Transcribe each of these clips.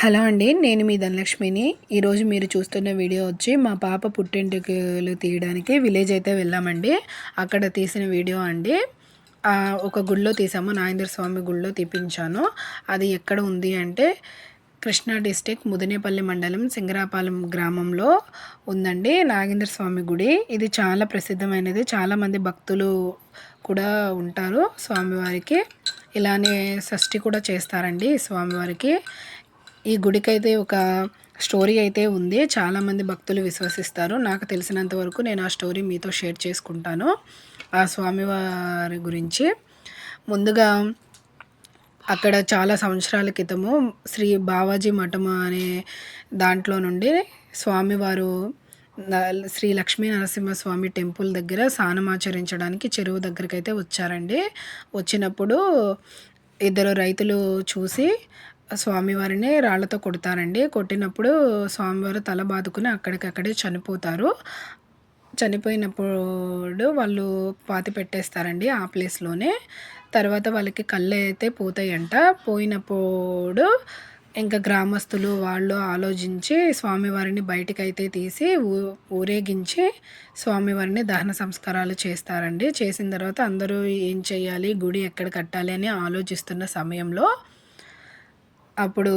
Hello అండి నేను మీ ధనలక్ష్మిని. ఈరోజు మీరు చూస్తున్న వీడియో వచ్చి మా పాప పుట్టింటికలు తీయడానికి విలేజ్ అయితే వెళ్ళామండి. అక్కడ తీసిన వీడియో అండి. ఒక గుళ్ళో తీసాము నాగేంద్ర స్వామి గుళ్ళో తీపించాను. అది ఎక్కడ ఉంది అంటే కృష్ణా డిస్టిక్ ముదినేపల్లి మండలం సింగరాపాలెం గ్రామంలో ఉందండి నాగేంద్ర స్వామి గుడి. ఇది చాలా ప్రసిద్ధమైనది. చాలామంది భక్తులు కూడా ఉంటారు స్వామివారికి. ఇలానే షష్ఠి కూడా చేస్తారండి స్వామివారికి. ఈ గుడికైతే ఒక స్టోరీ అయితే ఉంది. చాలామంది భక్తులు విశ్వసిస్తారు. నాకు తెలిసినంత వరకు నేను ఆ స్టోరీ మీతో షేర్ చేసుకుంటాను. ఆ స్వామివారి గురించి. ముందుగా అక్కడ చాలా సంవత్సరాల క్రితము శ్రీ బావాజీ మఠం అనే దాంట్లో నుండి స్వామివారు శ్రీ లక్ష్మీ నరసింహస్వామి టెంపుల్ దగ్గర స్నానమాచరించడానికి చెరువు దగ్గరకైతే వచ్చారండి. వచ్చినప్పుడు ఇద్దరు రైతులు చూసి స్వామివారిని రాళ్ళతో కొడతారండి. కొట్టినప్పుడు స్వామివారు తల బాదుకుని అక్కడికక్కడే చనిపోతారు. చనిపోయినప్పుడు వాళ్ళు పాతి పెట్టేస్తారండి ఆ ప్లేస్లోనే తర్వాత వాళ్ళకి కళ్ళు అయితే పోతాయంట. పోయినప్పుడు ఇంకా గ్రామస్తులు వాళ్ళు ఆలోచించి స్వామివారిని అయితే తీసి ఊ ఊరేగించి స్వామివారిని దహన సంస్కారాలు చేస్తారండి. చేసిన తర్వాత అందరూ ఏం చేయాలి? గుడి ఎక్కడ కట్టాలి అని ఆలోచిస్తున్న సమయంలో అప్పుడు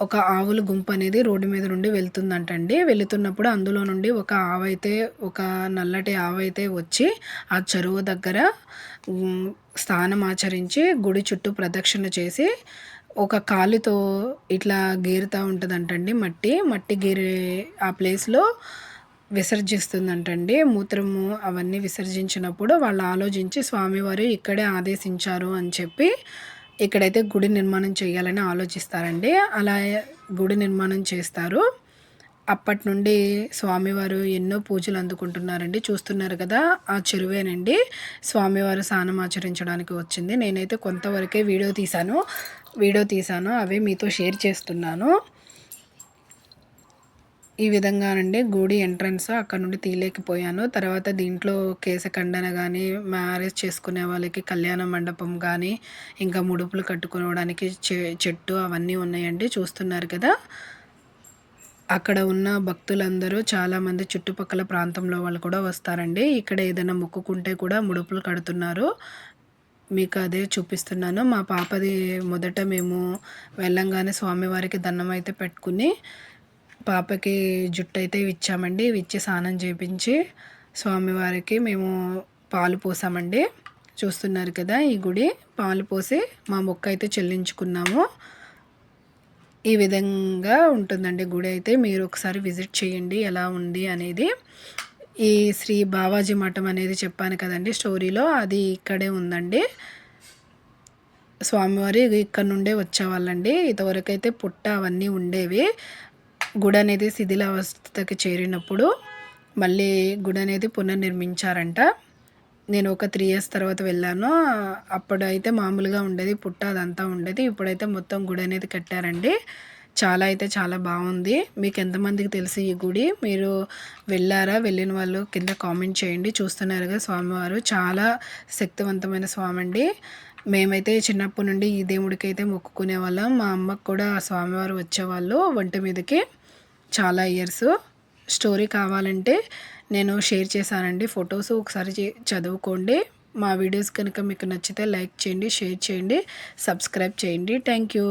ఒక ఆవుల గుంపు అనేది రోడ్డు మీద నుండి వెళ్తుందంటండి. వెళుతున్నప్పుడు అందులో నుండి ఒక ఆవైతే ఒక నల్లటి ఆవైతే వచ్చి ఆ చెరువు దగ్గర స్నానం ఆచరించి గుడి చుట్టూ ప్రదక్షిణ చేసి ఒక కాలుతో ఇట్లా గీరుతూ ఉంటుందంటండి మట్టి. మట్టి గీరే ఆ ప్లేస్లో విసర్జిస్తుందంటండి. మూత్రము అవన్నీ విసర్జించినప్పుడు వాళ్ళు ఆలోచించి స్వామివారు ఇక్కడే ఆదేశించారు అని చెప్పి ఇక్కడైతే గుడి నిర్మాణం చేయాలని ఆలోచిస్తారండి. అలా గుడి నిర్మాణం చేస్తారు. అప్పటి నుండి స్వామివారు ఎన్నో పూజలు అందుకుంటున్నారండి. చూస్తున్నారు కదా ఆ చెరువేనండి. స్వామివారు స్నానం ఆచరించడానికి వచ్చింది. నేనైతే కొంతవరకే వీడియో తీశాను. వీడియో తీశాను. అవే మీతో షేర్ చేస్తున్నాను. ఈ విధంగానండి గుడి ఎంట్రన్స్ అక్కడ నుండి తీయలేకపోయాను తర్వాత దీంట్లో కేశఖండన కానీ మ్యారేజ్ చేసుకునే వాళ్ళకి కళ్యాణ మండపం కానీ ఇంకా ముడుపులు కట్టుకోవడానికి చెట్టు అవన్నీ ఉన్నాయండి. చూస్తున్నారు కదా? అక్కడ ఉన్న భక్తులందరూ చాలామంది చుట్టుపక్కల ప్రాంతంలో వాళ్ళు కూడా వస్తారండి. ఇక్కడ ఏదైనా మొక్కుకుంటే కూడా ముడుపులు కడుతున్నారు. మీకు అదే చూపిస్తున్నాను. మా పాపది మొదట మేము వెళ్ళంగానే స్వామివారికి దండం అయితే పెట్టుకుని పాపకి జుట్టు అయితే ఇచ్చామండి ఇచ్చి స్నానం చేయించి స్వామివారికి మేము పాలు పోసామండి. చూస్తున్నారు కదా ఈ గుడి. పాలు పోసి మా మొక్క అయితే చెల్లించుకున్నాము. ఈ విధంగా ఉంటుందండి గుడి అయితే. మీరు ఒకసారి విజిట్ చేయండి. ఎలా ఉంది అనేది. ఈ శ్రీ బావాజీ మఠం అనేది చెప్పాను కదండి స్టోరీలో. అది ఇక్కడే ఉందండి. స్వామివారి ఇక్కడ నుండే వచ్చేవాళ్ళండి. ఇంతవరకు అయితే పుట్ట అవన్నీ ఉండేవి. గుడి అనేది శిథిలావస్థకి చేరినప్పుడు మళ్ళీ గుడి అనేది పునర్నిర్మించారంట. నేను ఒక త్రీ ఇయర్స్ తర్వాత వెళ్ళాను. అప్పుడైతే మామూలుగా ఉండేది పుట్ట అదంతా ఉండేది. ఇప్పుడైతే మొత్తం గుడి అనేది కట్టారండి. చాలా అయితే చాలా బాగుంది. మీకు ఎంతమందికి తెలిసి ఈ గుడి? మీరు వెళ్ళారా? వెళ్ళిన వాళ్ళు కింద కామెంట్ చేయండి. చూస్తున్నారుగా స్వామివారు. చాలా శక్తివంతమైన స్వామి అండి మేమైతే చిన్నప్పటి నుండి ఈ దేవుడికి అయితే మొక్కుకునే వాళ్ళం. మా అమ్మకు కూడా స్వామివారు వచ్చేవాళ్ళు ఒంటి మీదకి. చాలా ఇయర్స్ స్టోరీ కావాలంటే నేను షేర్ చేశానండి. ఫొటోస్ ఒకసారి చదువుకోండి. మా వీడియోస్ కనుక మీకు నచ్చితే లైక్ చేయండి షేర్ చేయండి సబ్స్క్రైబ్ చేయండి. Thank you